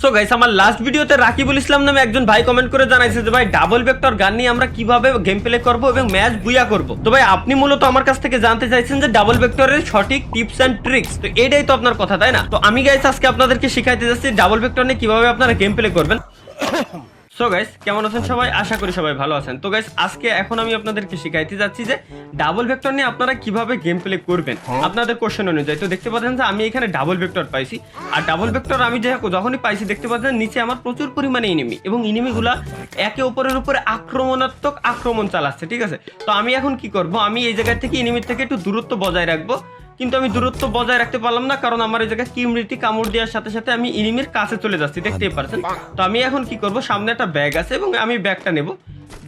So guys আমার last ভিডিওতে রাকিবুল ইসলাম নামে একজন ভাই কমেন্ট করে জানাইছে যে, ভাই ডাবল ভেক্টর গান নিয়ে আমরা কীভাবে গেম প্লে করব এবং ম্যাচ বুইয়া করব? তো ভাই, আপনি মূলত আমার কাছ থেকে জানতে চাইছেন যে ডাবল ভেক্টরের সঠিক টিপস এন্ড ট্রিক্স তো এটাই তো আপনার কথা, তাই না? তো আমি গাইস আজকে আপনাদেরকে শিখাইতে যাচ্ছি ডাবল ভেক্টর নিয়ে কীভাবে আপনারা গেম প্লে করবেন। সো গাইস কেমন আছেন সবাই? আশা করি সবাই ভালো আছেন। তো গাইস আজকে এখন আমি আপনাদেরকে শিখাইতে যাচ্ছি যে ডাবল ভেক্টর নিয়ে আপনারা কীভাবে গেম প্লে করবেন। আপনাদের কোশ্চেন অনুযায়ী। তো দেখতে পাচ্ছেন যে আমি এখানে ডাবল ভেক্টর পাইছি। আর ডাবল ভেক্টর আমি যে যখনই পাইছি দেখতে পাচ্ছেন নিচে আমার প্রচুর পরিমাণে ইনিমি এবং ইনিমিগুলা একে অপরের উপরে আক্রমণাত্মক আক্রমণ চালাচ্ছে ঠিক আছে? তো আমি এখন কি করব? আমি এই জায়গা থেকে ইনিমির থেকে একটু দূরত্ব বজায় রাখব। কিন্তু আমি দূরত্ব বজায় রাখতে পারলাম না কারণ আমার এই জায়গায় কিমৃতি কামড় দেওয়ার সাথে সাথে আমি ইনিমির কাছে চলে যাচ্ছি দেখতেই পারছেন? তো আমি এখন কি করব সামনে একটা ব্যাগ আছে এবং আমি ব্যাগটা নেব।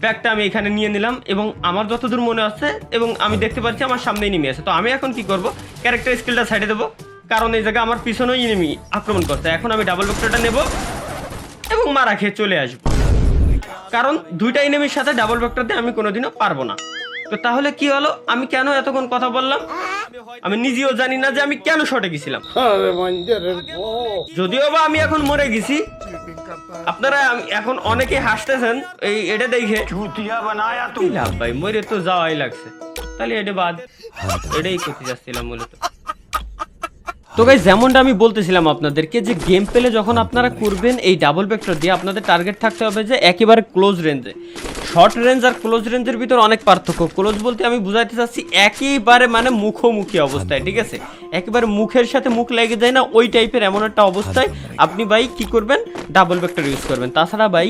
ব্যাগটা আমি এখানে নিয়ে নিলাম এবং আমার যতদূর মনে আছে এবং আমি দেখতে পাচ্ছি আমার সামনে ইনিমি আছে। তো আমি এখন কি করব ক্যারেক্টার স্কিলটা সাইডে দেবো কারণ এই জায়গায় আমার পিছনেও ইনিমি আক্রমণ করছে। এখন আমি ডাবল ভেক্টরটা নেব এবং মারা খেয়ে চলে আসব। কারণ দুইটা ইনিমির সাথে ডাবল ভেক্টর দিয়ে আমি কোনোদিনও পারব না। তো তাহলে কি হলো? আমি কেন এতক্ষণ কথা বললাম? আমি নিজেও জানি না যে আমি কেন শটে গেছিলাম। যদিও বা আমি এখন মরে গেছি। আপনারা এখন অনেকে হাসতেছেন এই এটা দেখে। ভাই মরে তো যাওয়াই লাগছে। তাহলে এটা বাদ। এটাই করতে যাচ্ছিলাম মূলত। তো গাই যেমনটা আমি বলতেছিলাম আপনাদেরকে যে গেম পেলে যখন আপনারা করবেন এই ডাবল ভেক্টর দিয়ে আপনাদের টার্গেট থাকতে হবে যে একেবারে ক্লোজ রেঞ্জে শর্ট রেঞ্জ আর ক্লোজ রেঞ্জের ভিতর অনেক পার্থক্য। ক্লোজ বলতে আমি বুঝাইতে চাচ্ছি একেবারে মানে মুখোমুখি অবস্থায় ঠিক আছে? একেবারে মুখের সাথে মুখ লেগে যায় না ওই টাইপের এমন একটা অবস্থায় আপনি ভাই কি করবেন? ডাবল ভেক্টর ইউজ করবেন। তাছাড়া ভাই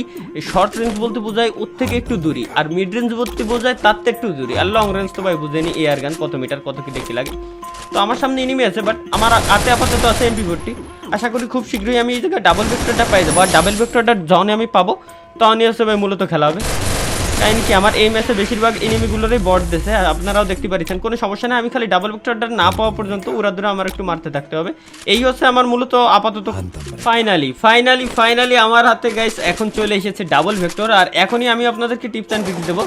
শর্ট রেঞ্জ বলতে বোঝায় ওর থেকে একটু দূরি আর মিড রেঞ্জ বলতে বোঝায় তার থেকে একটু দূরি। আর লং রেঞ্জ তো ভাই বুঝেনি এয়ার গান কত মিটার কত কি দেখি লাগে। তো আমার সামনে এনিমি আছে বাট আমার হাতে আপাতত আছে এমপি ফোরটি আশা করি খুব শীঘ্রই আমি এই জায়গায় ডাবল ভেক্টরটা পাই যাব। আর ডাবল ভেক্টরটা যখনই আমি পাবো তখনই হচ্ছে ভাই মূলত খেলা হবে। কাহিনী কি? আমার এই ম্যাচে বেশিরভাগ এনিমিগুলোরই বট দিয়েছে আপনারাও দেখতে পাচ্ছেন কোনো সমস্যা নেই। আমি খালি ডাবল ভেক্টরটা না পাওয়া পর্যন্ত ওরা দূরে আমার একটু মারতে থাকতে হবে। এই হচ্ছে আমার মূলত আপাতত ফাইনালি ফাইনালি ফাইনালি আমার হাতে গাইস এখন চলে এসেছে ডাবল ভেক্টর আর এখনই আমি আপনাদেরকে টিপস অ্যান্ড ট্রিক্স দেবো।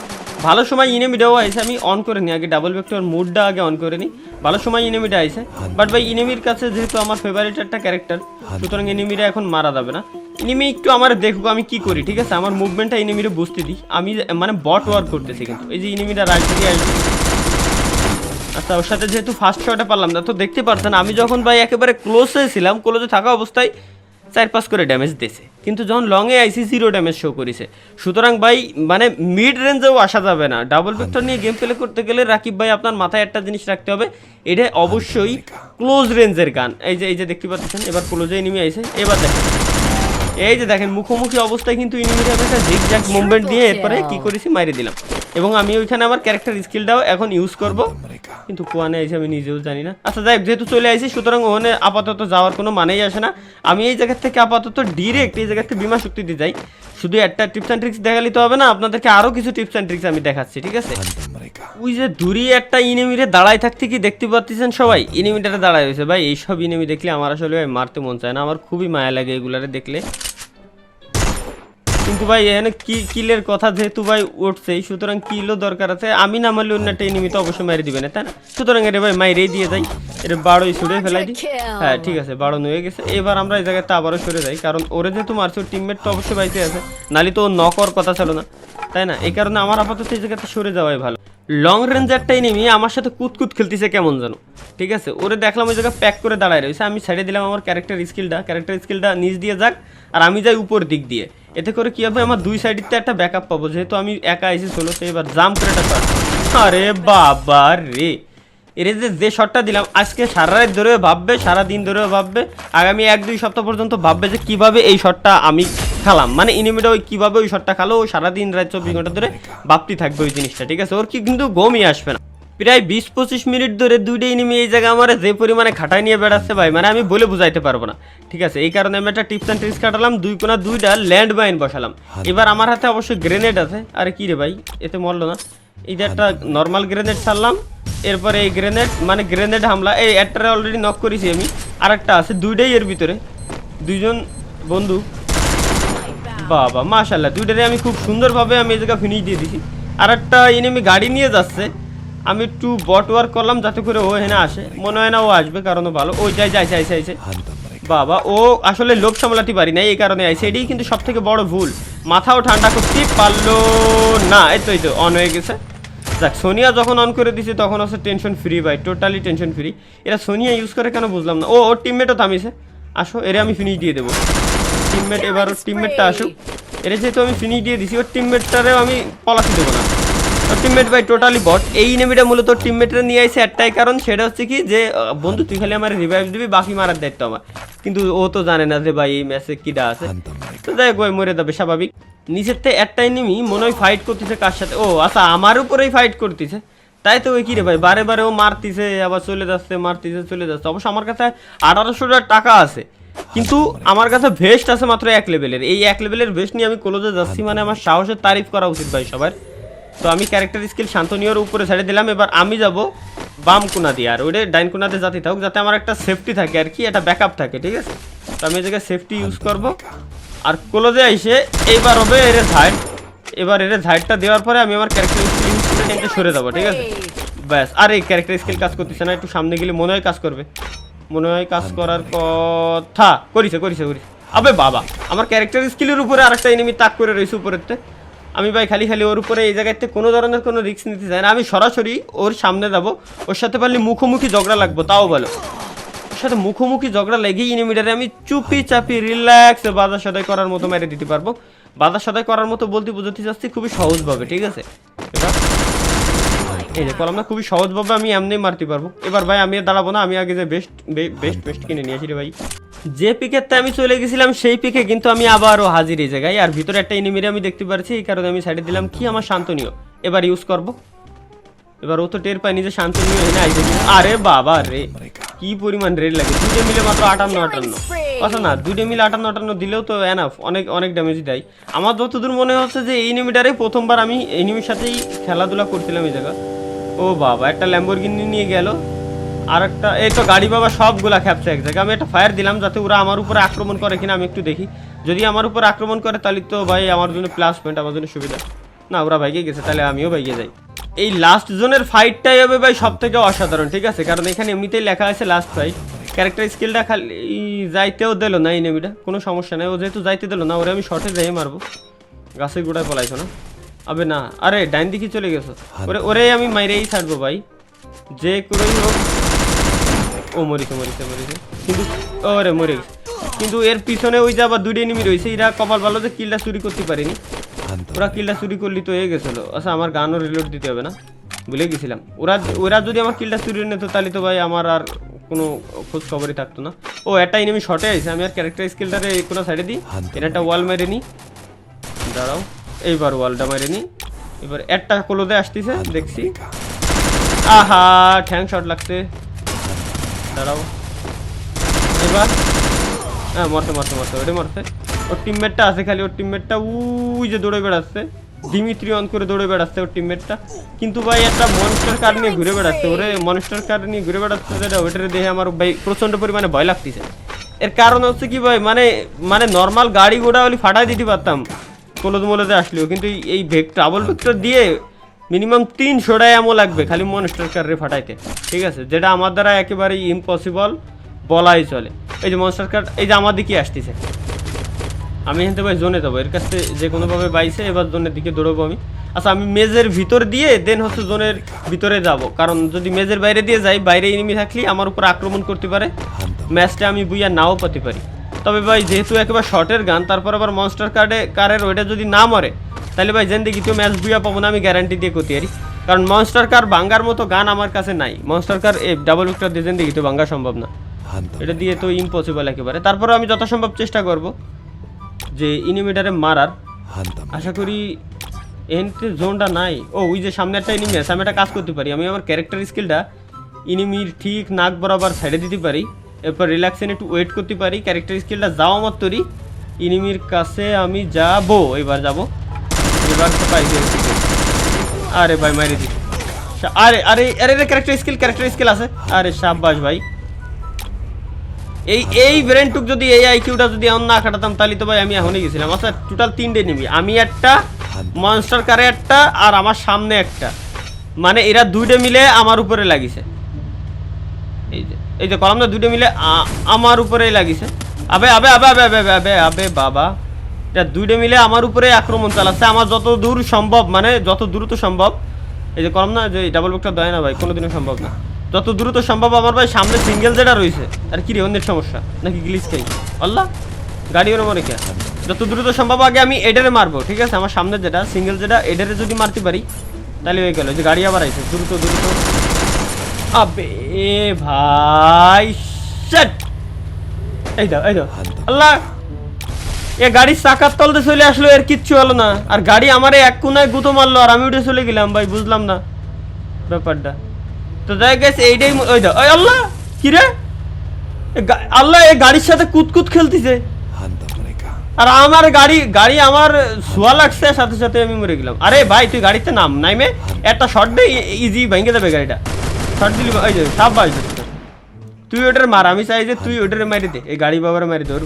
ভালো সময় ইনেমিটাও আইসে আমি অন করে নিই আগে ডাবল ভেক্টর মুডটা আগে অন করে নিই ভালো সময় ইনেমিটা আইসে বাট ভাই ইনেমির কাছে যেহেতু আমার ফেভারিট একটা ক্যারেক্টার সুতরাং এনিমিটা এখন মারা যাবে না। ইনিমি একটু আমার দেখব আমি কি করি ঠিক আছে? আমার মুভমেন্টটা ইনিমিরে বুঝতে দিই। আমি মানে বট ওয়ার্ক করতেছি কিন্তু। এই যে ইনিমিটা রাইট থেকে আসবে। আচ্ছা ওর সাথে যেহেতু ফার্স্ট শটে পারলাম না তো দেখতে পারছেন আমি যখন ভাই একেবারে ক্লোজে ছিলাম ক্লোজে থাকা অবস্থায় চার পাঁচ করে ড্যামেজ দিয়েছে। কিন্তু যখন লংয়ে আইসি জিরো ড্যামেজ শো করেছে সুতরাং ভাই মানে মিড রেঞ্জেও আসা যাবে না। ডাবল ভেক্টর নিয়ে গেম প্লে করতে গেলে রাকিব ভাই আপনার মাথায় একটা জিনিস রাখতে হবে এটা অবশ্যই ক্লোজ রেঞ্জের গান। এই যে এই যে দেখতে পাচ্ছেন এবার ক্লোজে এনিমি আইছে এবার দেখেন। এই যে দেখেন মুখোমুখি অবস্থায় কিন্তু ইনিমির একটা জিগজ্যাগ মুভমেন্ট দিয়ে এরপরে কি করেছি মাইরে দিলাম। এবং আমি ওইখানে আমার ক্যারেক্টার স্কিলটাও এখন ইউজ করব। কিন্তু কোয়ানে এসে আমি নিজেও জানি না। আচ্ছা যাই যেহেতু চলে আসি সুতরাং ওখানে আপাতত যাওয়ার কোনো মানেই আসে না। আমি এই জায়গা থেকে আপাতত ডিরেক্ট এই জায়গা থেকে বিমা শক্তিতে যাই। শুধু একটা টিপস অ্যান্ড ট্রিক্স দেখালি তো হবে না আপনাদেরকে আরও কিছু টিপস অ্যান্ড ট্রিক্স আমি দেখাচ্ছি ঠিক আছে? ওই যে দূরে একটা ইনেমিরে দাঁড়ায় থাকতে কি দেখতে পাচ্ছেন সবাই? ইনেমিটারে দাঁড়ায় হয়েছে। ভাই, এইসব ইনেমি দেখলে আমার আসলে ভাই মারতে মন চায় না। আমার খুবই মায়া লাগে এগুলারে দেখলে। কিন্তু ভাই, এখানে কি কিলের কথা যেহেতু ভাই উঠছেই, সুতরাং কিলও দরকার আছে। আমি না মারলে অন্য একটা এনিমি তো অবশ্যই মারি দিবে না, তাই না? সুতরাং এটা ভাই মাইরেই দিয়ে যাই। এটা বারোই ছুড়ে ফেলাই দিই। হ্যাঁ ঠিক আছে, বারো হয়ে গেছে। এবার আমরা এই জায়গাতে আবারও সরে যাই, কারণ ওরে যেহেতু মারছে, ওর টিমমেট তো অবশ্যই বাইতে আছে। নালি তো নকর কথা ছিল না, তাই না? এই কারণে আমার আপাতত এই জায়গাতে সরে যাওয়াই ভালো। লং রেঞ্জ একটা এনিমি আমার সাথে কুতকুত খেলতেছে কেমন জানো? ঠিক আছে? ওরে দেখলাম ওই জায়গায় প্যাক করে দাঁড়ায় রয়েছে। আমি ছেড়ে দিলাম আমার ক্যারেক্টার স্কিলটা ক্যারেক্টার স্কিলটা নিচ দিয়ে যাক আর আমি যাই উপর দিক দিয়ে। এতে করে কি হবে? আমার দুই সাইডেতে একটা ব্যাকআপ পাবো। যেহেতু আমি একা আইসি চলো তো এবার জাম করে একটা। আরে বাবা রে! এর যে যে শটটা দিলাম, আজকে সারা রাত ধরেও ভাববে সারা দিন ধরেও ভাববে। আগামী এক দুই সপ্তাহ পর্যন্ত ভাববে যে কীভাবে এই শটটা আমি খেলাম। মানে ইনিমিটা ওই কীভাবে ওই শটটা খেলো সারাদিন রাত চব্বিশ ঘণ্টা ধরে ভাবতে থাকবে ওই জিনিসটা ঠিক আছে? ওর কি কিন্তু গমই আসবে না। প্রায় বিশ পঁচিশ মিনিট ধরে দুইটা ইনিমি এই জায়গায় আমার যে পরিমাণে খাটাই নিয়ে বেড়াচ্ছে ভাই মানে আমি বলে বুঝাইতে পারব না। ঠিক আছে এই কারণে আমি একটা টিপস অ্যান্ড ট্রিক্স কাটালাম দুই কোনা দুইটা ল্যান্ড মাইন বসালাম। এবার আমার হাতে অবশ্যই গ্রেনেড আছে। আরে কি রে ভাই এতে মরলো না। এই যে একটা নর্মাল গ্রেনেড ছাড়লাম এরপরে এই গ্রেনেড মানে গ্রেনেড হামলা এই একটারে অলরেডি নক করেছি আমি। আর একটা আছে দুইটাই এর ভিতরে। দুইজন বন্ধু বাবা মাশাল্লাহ দুইটারে আমি খুব সুন্দরভাবে আমি এই জায়গা ফিনিশ দিয়ে দিছি। আর একটা এনিমি গাড়ি নিয়ে যাচ্ছে। আমি একটু বট ওয়ার্ক করলাম যাতে করে ও এখানে আসে। মনে হয় না ও আসবে কারণ ও ভালো ওই যাই যাই যাই। যাইছে বাবা ও আসলে লোক সামলাতে পারি না এই কারণে আইসে এটাই কিন্তু সব থেকে বড় ভুল। মাথাও ঠান্ডা করতে পারল না। এই তো এই তো অন হয়ে গেছে। যাক সোনিয়া যখন অন করে দিছে তখন হচ্ছে টেনশন ফ্রি ভাই টোটালি টেনশন ফ্রি এরা সোনিয়া ইউজ করে কেন বুঝলাম না। ও ওর টিমমেটও থামিছে। আসো এরে আমি ফিনিশ দিয়ে দেবো। টিমমেট এবার টিমমেটটা আসুক। এরে যেহেতু আমি ফিনিশ দিয়ে দিছি, ওর টিমমেটটারেও আমি পলাতে দেবো না। টিমমেট ভাই টোটালি বট এই নেমিটা মূলত টিমমেটরা নিয়ে আসে একটাই কারণ, সেটা হচ্ছে কি যে বন্ধু, তুই খালি আমার রিভাইভ দিবি, বাকি মারার দায়িত্ব আমার। কিন্তু ও তো জানে না যে ভাই এই ম্যাচে কিডা আছে। তো যাই হোক মরে যাবে, স্বাভাবিক। নিচের থেকে একটা এনিমি মনে হয় ফাইট করতেছে কার সাথে। ও আচ্ছা আমার উপরেই ফাইট করতেছে। তাই তো ওই কি রে ভাই, বারে বারে ও মারতিছে, আবার চলে যাচ্ছে, মারতিছে, চলে যাচ্ছে। অবশ্য আমার কাছে আঠারোশো টাকা আছে। কিন্তু আমার কাছে ভেস্ট আছে মাত্র এক লেভেলের এই এক লেভেলের ভেস্ট নিয়ে আমি কলেজে যাচ্ছি মানে আমার সাহসের তারিফ করা উচিত ভাই সবার। তো আমি ক্যারেক্টার স্কিল শান্তনীয়র উপরে ছেড়ে দিলাম। এবার আমি যাব বাম কোনা দিয়ে। আর ওইটা ডাইন কোনাতে যাতে থাকুক যাতে আমার একটা সেফটি থাকে আর কি একটা ব্যাকআপ থাকে ঠিক আছে? তো আমি এই জায়গায় সেফটি ইউজ করব। আর ক্লোজে এসে এইবার হবে এর ঝাইড এবার এর ঝাইডটা দেওয়ার পরে আমি আমার ক্যারেক্টার স্কিল ইউজ করে সরে যাব ঠিক আছে? ব্যাস। আর এই ক্যারেক্টার স্কিল কাজ করতেছে না একটু সামনে গেলে মনে হয় কাজ করবে। মনে হয় কাজ করার কথা। করিছে করিছে করিছে। আবে বাবা, আমার ক্যারেক্টার স্কিলের উপরে আরেকটা এনিমি তাক করে রয়েছে উপরেতে আমি ভাই খালি খালি ওর উপরে এই জায়গাতে কোনো ধরনের কোনো রিস্ক নিতে চাই না। আমি সরাসরি ওর সামনে যাব। ওর সাথে পারলে মুখোমুখি ঝগড়া লাগবো, তাও ভালো। ওর সাথে মুখোমুখি ঝগড়া লেগেই এনিমিটারে আমি চুপি চাপি রিল্যাক্স বাজার সদাই করার মতো মেরে দিতে পারব। বাজার সদাই করার মতো বলতে বোঝাতে চাচ্ছি খুবই সহজভাবে, ঠিক আছে? এবার এই যে কলমটা খুবই সহজভাবে আমি এমনি মারতে পারব। এবার ভাই, আমি দাঁড়াবো না, আমি আগে যে বেস্ট বেস্ট বেস্ট কিনে নিয়ে আসি রে ভাই। যে পিকেরতে আমি চলে গেছিলাম, সেই পিকে কিন্তু আমি আবারও হাজির এই জায়গায়। আর ভিতরে একটা এনিমিরে আমি দেখতে পাচ্ছি এই কারণে আমি সাইডে দিলাম, কি আমার শান্তনীয়। এবার ইউজ করব। এবার ও তো টের পায় নিজে শান্তনীয় এনে আইসে আরে বাবা রে, কি পরিমাণ রেড লাগে। দুটো মিলে মাত্র আটান্ন আটান্ন। আচ্ছা না দুটো মিলে আটান্ন আটান্ন দিলেও তো এনাফ অনেক অনেক ড্যামেজ দেয়। আমার যতদূর মনে হচ্ছে যে এই এনিমিটারে প্রথমবার আমি এনিমির সাথেই খেলাধুলা করছিলাম এই জায়গা। ও বাবা, একটা ল্যাম্বরগিনি নিয়ে গেল। আর একটা, এই তো গাড়ি বাবা সবগুলা খ্যাপছে এক জায়গায় আমি একটা ফায়ার দিলাম যাতে ওরা আমার উপরে আক্রমণ করে কিনা আমি একটু দেখি। যদি আমার উপর আক্রমণ করে তাহলে তো ভাই আমার জন্য প্লাস পয়েন্ট আমার জন্য সুবিধা। না, ওরা ভাইগে গেছে, তাহলে আমিও ভাইগে যাই। এই লাস্ট জোনের ফাইটটাই হবে ভাই সব থেকে অসাধারণ, ঠিক আছে? কারণ এখানে এমনিতেই লেখা আছে লাস্ট ফাইট ক্যারেক্টার স্কিলটা খালি যাইতেও দিল না এই নেমিটা কোনো সমস্যা নেই। ও যেহেতু যাইতে দিল না, ওরে আমি শর্টে যাই মারবো। গাছের গোড়ায় পলাইছো না? আবে না আরে ডাইন দিকে চলে গেছো। ওরে ওরে আমি মাইরেই ছাড়বো ভাই। যে করেই হোক। ও মরিছে মরিছে মরিছে। কিন্তু ওরে মরে কিন্তু এর পিছনে ওই যে আবার দুটো এনিমি রয়েছে এরা কপাল ভালো যে কিলটা চুরি করতে পারেনি। ওরা কিলটা চুরি করলি তো হয়ে গেছিল। আচ্ছা আমার গানও রিলোড দিতে হবে না। ভুলে গেছিলাম। ওরা ওরা যদি আমার কিলটা চুরি নিত তাহলে তো ভাই আমার আর কোনো খোঁজ খবরই থাকতো না। ও একটা এনিমি শর্টে আছে আমি আর ক্যারেক্টার স্কিলটারে কোনো সাইডে দিই। এটা একটা ওয়াল মেরে নিই দাঁড়াও। এইবার ওয়ালটা মেরে নি। এবার একটা কলোদে আসতেছে দেখছি। আহা ঠ্যাং শট লাগছে। দাঁড়াও। এবার? হ্যাঁ মরতে মরতে মরতে ওটা মরতে ওর টিমমেটটা আছে খালি ওর টিমমেটটা উই যে দৌড়ে বেড়াচ্ছে। দিমিত্রি অন করে দৌড়ে বেড়াচ্ছে ওর টিমমেটটা কিন্তু ভাই একটা মনস্টার কার নিয়ে ঘুরে বেড়াচ্ছে ওরে। মনস্টার কার নিয়ে ঘুরে বেড়াচ্ছে যেটা ওইটার দেখে আমার ভাই প্রচণ্ড পরিমাণে ভয় লাগতেছে। এর কারণ হচ্ছে কি ভাই মানে মানে নর্মাল গাড়ি ঘোড়া হলে ফাটাই দিতে পারতাম। কলদ মলদে আসলেও কিন্তু এই- ভেক ট্রাভেল ভেক্টর দিয়ে মিনিমাম তিনশোটা এমও লাগবে খালি মনস্টার কারে ফাটাইতে। ঠিক আছে? যেটা আমার দ্বারা একেবারেই ইম্পসিবল বলাই চলে। এই যে মনস্টার কার এই যে আমার দিকে আসতেছে। আমি এখান ভাই জোনে যাব। এর কাছে যে কোনোভাবে বাইছে এবার জোনের দিকে দৌড়বো আমি। আচ্ছা আমি মেজের ভিতর দিয়ে দেন হচ্ছে জোনের ভিতরে যাব। কারণ যদি মেজের বাইরে দিয়ে যাই বাইরে এনিমি থাকলে আমার উপর আক্রমণ করতে পারে। ম্যাচটা আমি বুইয়া নাও পেতে পারি। তবে ভাই যেহেতু একেবারে শর্টের গান তারপর আবার মনস্টার কার্ডে কারের ওইটা যদি না মরে তাহলে ভাই জেন দেখি ম্যাচ বুইয়া পাবো না আমি গ্যারান্টি দিয়ে করতে পারি কারণ মনস্টার কার বাঙ্গার মতো গান আমার কাছে নাই। মনস্টার কার এ ডাবল উইকটা দিয়ে জেন দেখি তো বাঙ্গা সম্ভব না। এটা দিয়ে তো ইম্পসিবল একেবারে। তারপরে আমি যথাসম্ভব চেষ্টা করব যে ইনিমিটারে মারার। আশা করি এনতে জোনটা নাই। ও ওই যে সামনে একটা ইনিমি আছে আমি একটা কাজ করতে পারি। আমি আমার ক্যারেক্টার স্কিলটা ইনিমির ঠিক নাক বরাবর সাইডে দিতে পারি। এরপর রিল্যাক্সেন একটু ওয়েট করতে পারি ক্যারেক্টার স্কিলটা যাওয়া মাত্রই ইনিমির কাছে আমি যাব, এবার যাব। এবার তো আরে ভাই, মারি দি আরে আরে আরে ক্যারেক্টার স্কিল ক্যারেক্টার স্কিল আছে। আরে সাব্বাস ভাই। এই এই ব্রেনটুক যদি এই আইকিউটা যদি এমন না কাটাতাম তাহলে তো ভাই আমি এখনই গেছিলাম। আচ্ছা টোটাল তিনটে নিবি। আমি একটা মনস্টার কারে একটা, আর আমার সামনে একটা। মানে এরা দুইটা মিলে আমার উপরে লাগিছে। এই যে কলামটা দুটো মিলে আমার উপরেই লাগিছে। আবে আবে আবে আবে আবে আবে আবে বাবা। এটা দুইটা মিলে আমার উপরে আক্রমণ চালাচ্ছে। আমার যত দূর সম্ভব মানে যত দ্রুত সম্ভব, এই যে করম না, যে ডাবল বুকটা দেয় না ভাই, কোনোদিনও সম্ভব না। যত দ্রুত সম্ভব আমার ভাই, সামনে সিঙ্গেল যেটা রয়েছে, আর কি রে, অন্যের সমস্যা? নাকি গ্লিচ খাই? আল্লাহ, গাড়ি ওর মনে কে যত দ্রুত সম্ভব আগে আমি এডারে মারবো, ঠিক আছে? আমার সামনে যেটা সিঙ্গেল যেটা, এডারে যদি মারতে পারি, তাহলে হয়ে গেল। যে গাড়ি আবার আইছে, দ্রুত দ্রুত। আবে ভাই shit! এই দাও এই দাও। আল্লাহ! এ গাড়ির চাকার তলতে চলে আসলো এর কিচ্ছু হলো না। আর গাড়ি আমারে এক কোনায় গুঁতো মারলো আর আমি উঠে চলে গেলাম ভাই বুঝলাম না ব্যাপারটা। তো যাই গেছে এইটাই ওই দাও ওই আল্লাহ! কি রে? এ আল্লাহ এই গাড়ির সাথে কুতকুত খেলতিছে। আর আমার গাড়ি গাড়ি আমার শোয়া লাগছে সাথে সাথে আমি মরে গেলাম। আরে ভাই তুই গাড়িতে নাম নাইমে? একটা শর্ট দে ইজি ভেঙে যাবে গাড়িটা। শর্ট দিলি তুই আমি চাই যে তুই ওটারে মারি দে। এই গাড়ি মারি দে, ওর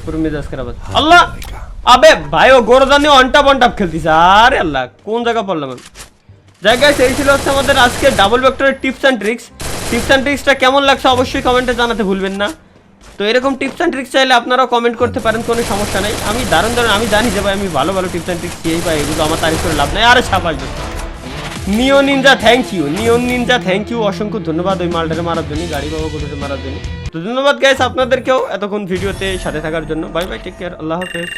আল্লাহ! ভাই, ও অনটাপ আরে আল্লাহ, কোন পড়লাম জায়গায় হচ্ছে আমাদের আজকে double tips and tips and কেমন লাগছে অবশ্যই কমেন্টে জানাতে ভুলবেন না। তো এরকম টিপস অ্যান্ড ট্রিক্স চাইলে আপনারাও কমেন্ট করতে পারেন, কোনো সমস্যা নেই। আমি দারুণ দারুণ, আমি জানি যে ভাই, আমি ভালো ভালো টিপস অ্যান্ড ট্রিক্স খেয়েই পাই, এগুলো আমার তারিফ করে লাভ নেই। আরে ছাপাস neo ninja thank you neon ninja thank you অসংখ্য ধন্যবাদ ওই মালটারে মারার জন্য গাড়ি বাবা কোথাতে মারার জন্য তো ধন্যবাদ গাইস আপনাদেরকেও এতক্ষণ ভিডিওতে সাথে থাকার জন্য। বাই বাই টেক কেয়ার আল্লাহ হাফেজ।